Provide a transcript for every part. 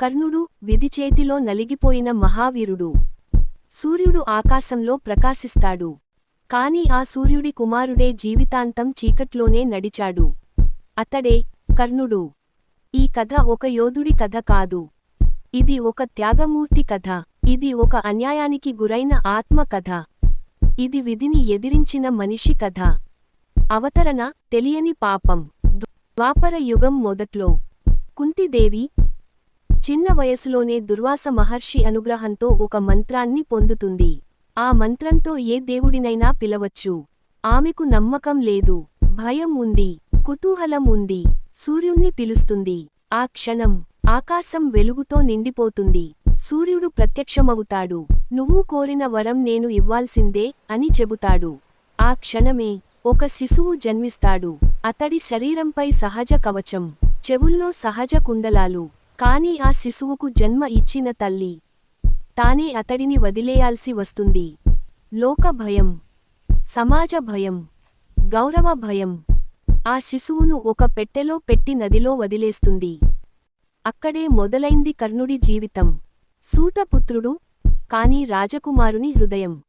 కర్ణుడు విధి చేతిలో నలిగిపోయిన మహావీరుడు. సూర్యుడు ఆకాశంలో ప్రకాశిస్తాడు. కాని ఆ సూర్యుడి కుమారుడే జీవితాంతం చీకట్లోనే నడిచాడు. అతడే కర్ణుడు. ఈ కథ ఒక యోధుడి కథ కాదు. ఇది ఒక త్యాగమూర్తి కథ. ఇది ఒక అన్యాయానికి గురైన ఆత్మ కథ. ఇది విధిని ఎదిరించిన మనిషి కథ. అవతరణ తెలియని పాపం. ద్వాపర యుగం మొదట్లో. కుంతిదేవి చిన్న వయసులోనే దుర్వాస మహర్షి అనుగ్రహంతో ఒక మంత్రాన్ని పొందుతుంది. ఆ మంత్రంతో ఏ దేవుడినైనా పిలవచ్చు. ఆమెకు నమ్మకం లేదు. భయం ఉంది. కుతూహలం ఉంది. సూర్యుణ్ణి పిలుస్తుంది. ఆ క్షణం ఆకాశం వెలుగుతో నిండిపోతుంది. సూర్యుడు ప్రత్యక్షమవుతాడు. నువ్వు కోరిన వరం నేను ఇవ్వాల్సిందే అని చెబుతాడు. ఆ క్షణమే ఒక శిశువు జన్మిస్తాడు. అతడి శరీరంపై సహజ కవచం చెవుల్లో సహజ కుండలాలు కాని ఆ శిశువుకు జన్మ ఇచ్చిన తల్లి. తానే అతడిని వదిలేయాల్సి వస్తుంది. లోక భయం. సమాజ భయం. గౌరవ భయం. ఆ శిశువును ఒక పెట్టెలో పెట్టి నదిలో వదిలేస్తుంది. అక్కడే మొదలైంది కర్ణుడి జీవితం. సూతపుత్రుడు కాని రాజకుమారుని హృదయం.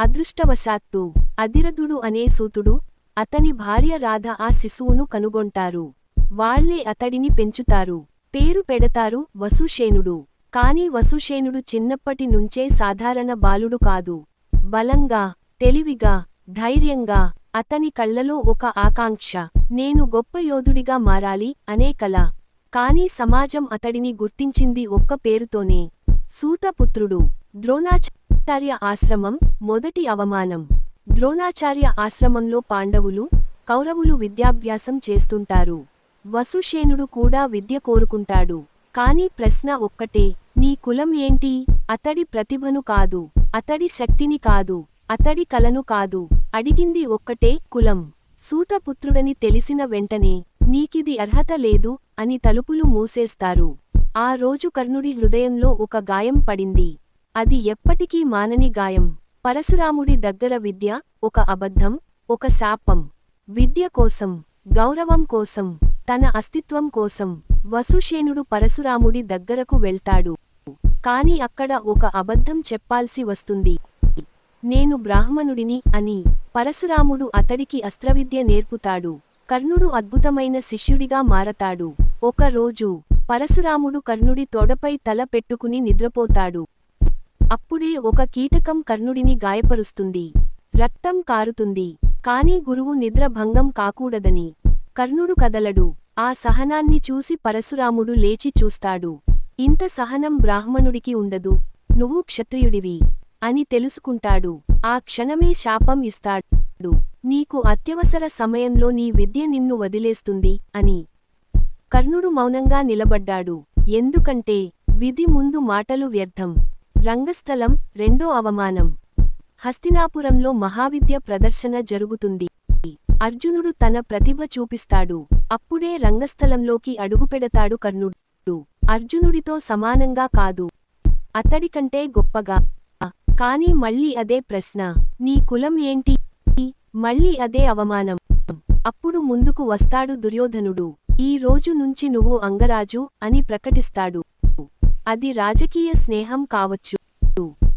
అదృష్టవశాత్తు అధిరథుడు అనే సూతుడు అతని భార్య రాధ ఆ శిశువును కనుగొంటారు. వాళ్ళే అతడిని పెంచుతారు. పేరు పెడతారు వసుషేనుడు కాని వసుషేనుడు చిన్నప్పటి నుంచే సాధారణ బాలుడు కాదు. బలంగా తెలివిగా ధైర్యంగా అతని కళ్ళలో ఒక ఆకాంక్ష. నేను గొప్ప యోధుడిగా మారాలి అనే కల. కాని సమాజం అతడిని గుర్తించింది ఒక్క పేరుతోనే. సూతపుత్రుడు. ద్రోణాచార్య ఆశ్రమం మొదటి అవమానం. ద్రోణాచార్య ఆశ్రమంలో పాండవులు కౌరవులు విద్యాభ్యాసం చేస్తుంటారు. వసుషేనుడు కూడా విద్య కోరుకుంటాడు. కాని ప్రశ్న ఒక్కటే నీ కులం ఏంటి? అతడి ప్రతిభను కాదు అతడి శక్తిని కాదు అతడి కలను కాదు అడిగింది ఒక్కటే కులం. సూతపుత్రుడని తెలిసిన వెంటనే నీకిది అర్హత లేదు అని తలుపులు మూసేస్తారు. ఆ రోజు కర్ణుడి హృదయంలో ఒక గాయం పడింది. అది ఎప్పటికీ మానని గాయం. పరశురాముడి దగ్గర విద్య ఒక అబద్ధం ఒక శాపం. విద్య కోసం గౌరవం కోసం తన అస్తిత్వం కోసం వసుషేనుడు పరశురాముడి దగ్గరకు వెళ్తాడు. కాని అక్కడ ఒక అబద్ధం చెప్పాల్సి వస్తుంది. నేను బ్రాహ్మణుడిని అని పరశురాముడు అతడికి అస్త్రవిద్య నేర్పుతాడు. కర్ణుడు అద్భుతమైన శిష్యుడిగా మారతాడు. ఒక రోజు పరశురాముడు కర్ణుడి తొడపై తల పెట్టుకుని నిద్రపోతాడు. అప్పుడే ఒక కీటకం కర్ణుడిని గాయపరుస్తుంది. రక్తం కారుతుంది. కాని గురువు నిద్ర భంగం కాకూడదని కర్ణుడు కదలడు. ఆ సహనాన్ని చూసి పరశురాముడు లేచి చూస్తాడు. ఇంత సహనం బ్రాహ్మణుడికి ఉండదు. నువ్వు క్షత్రియుడివి అని తెలుసుకుంటాడు. ఆ క్షణమే శాపం ఇస్తాడు. నీకు అత్యవసర సమయంలో నీ విద్య నిన్ను వదిలేస్తుంది అని. కర్ణుడు మౌనంగా నిలబడ్డాడు. ఎందుకంటే విధి ముందు మాటలు వ్యర్థం. రంగస్థలం రెండో అవమానం. హస్తినాపురంలో మహావిద్య ప్రదర్శన జరుగుతుంది. అర్జునుడు తన ప్రతిభ చూపిస్తాడు. అప్పుడే రంగస్థలంలోకి అడుగుపెడతాడు కర్ణుడు. అర్జునుడితో సమానంగా కాదు. అతడికంటే గొప్పగా. కాని మళ్ళీ అదే ప్రశ్న. నీ కులం ఏంటి? మళ్ళీ అదే అవమానం. అప్పుడు ముందుకు వస్తాడు దుర్యోధనుడు. ఈ రోజు నుంచి నువ్వు అంగరాజు అని ప్రకటిస్తాడు. అది రాజకీయ స్నేహం కావచ్చు.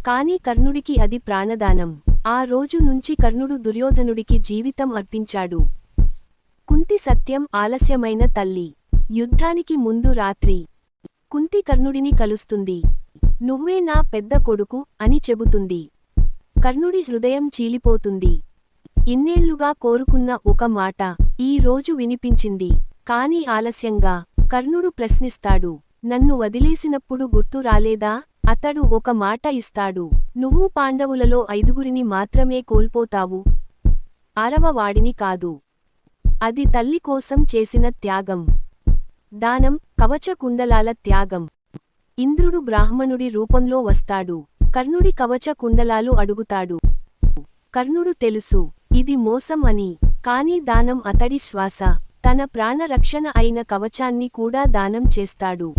కాని కర్ణుడికి అది ప్రాణదానం. ఆ రోజు నుంచి కర్ణుడు దుర్యోధనుడికి జీవితం అర్పించాడు. కుంతి సత్యం ఆలస్యమైన తల్లి. యుద్ధానికి ముందు రాత్రి. కుంతి కర్ణుడిని కలుస్తుంది. నువ్వే నా పెద్ద కొడుకు అని చెబుతుంది. కర్ణుడి హృదయం చీలిపోతుంది. ఇన్నేళ్ళుగా కోరుకున్న ఒక మాట ఈ రోజు వినిపించింది. కాని ఆలస్యంగా కర్ణుడు ప్రశ్నిస్తాడు. నన్ను వదిలేసినప్పుడు గుర్తు రాలేదా? అతడు ఒక మాట ఇస్తాడు నువ్వు పాండవులలో ఐదుగురిని మాత్రమే కోల్పోతావు. ఆరవ వాడిని కాదు. అది తల్లి కోసం చేసిన త్యాగం. దానం కవచ కుండలాల త్యాగం. ఇంద్రుడు బ్రాహ్మణుడి రూపంలో వస్తాడు. కర్ణుడి కవచ కుండలాలు అడుగుతాడు. కర్ణుడు తెలుసు ఇది మోసం అని. కానీ దానం అతడి శ్వాస. తన ప్రాణరక్షణ అయిన కవచాన్ని కూడా దానం చేస్తాడు.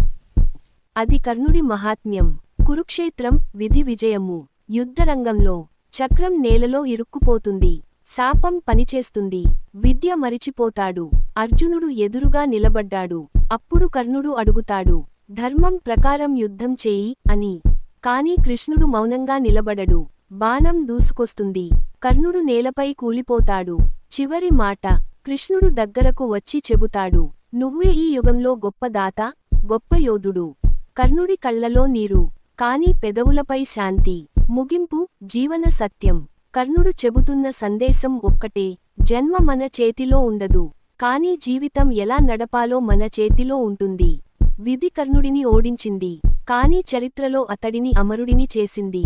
అది కర్ణుడి మహాత్మ్యం. కురుక్షేత్రం విధి విజయము. యుద్ధరంగంలో చక్రం నేలలో ఇరుక్కుపోతుంది. శాపం పనిచేస్తుంది. విద్య మరిచిపోతాడు. అర్జునుడు ఎదురుగా నిలబడ్డాడు. అప్పుడు కర్ణుడు అడుగుతాడు ధర్మం ప్రకారం యుద్ధం చేయి అని. కాని కృష్ణుడు మౌనంగా నిలబడడు. బాణం దూసుకొస్తుంది. కర్ణుడు నేలపై కూలిపోతాడు. చివరి మాట కృష్ణుడు దగ్గరకు వచ్చి చెబుతాడు నువ్వే ఈ యుగంలో గొప్ప దాత గొప్ప యోధుడు. కర్ణుడి కళ్ళలో నీరు. కాని పెదవులపై శాంతి. ముగింపు జీవన సత్యం. కర్ణుడు చెబుతున్న సందేశం ఒక్కటే. జన్మ మన చేతిలో ఉండదు. కానీ జీవితం ఎలా నడపాలో మన చేతిలో ఉంటుంది. విధి కర్ణుడిని ఓడించింది. కానీ చరిత్రలో అతడిని అమరుడిని చేసింది.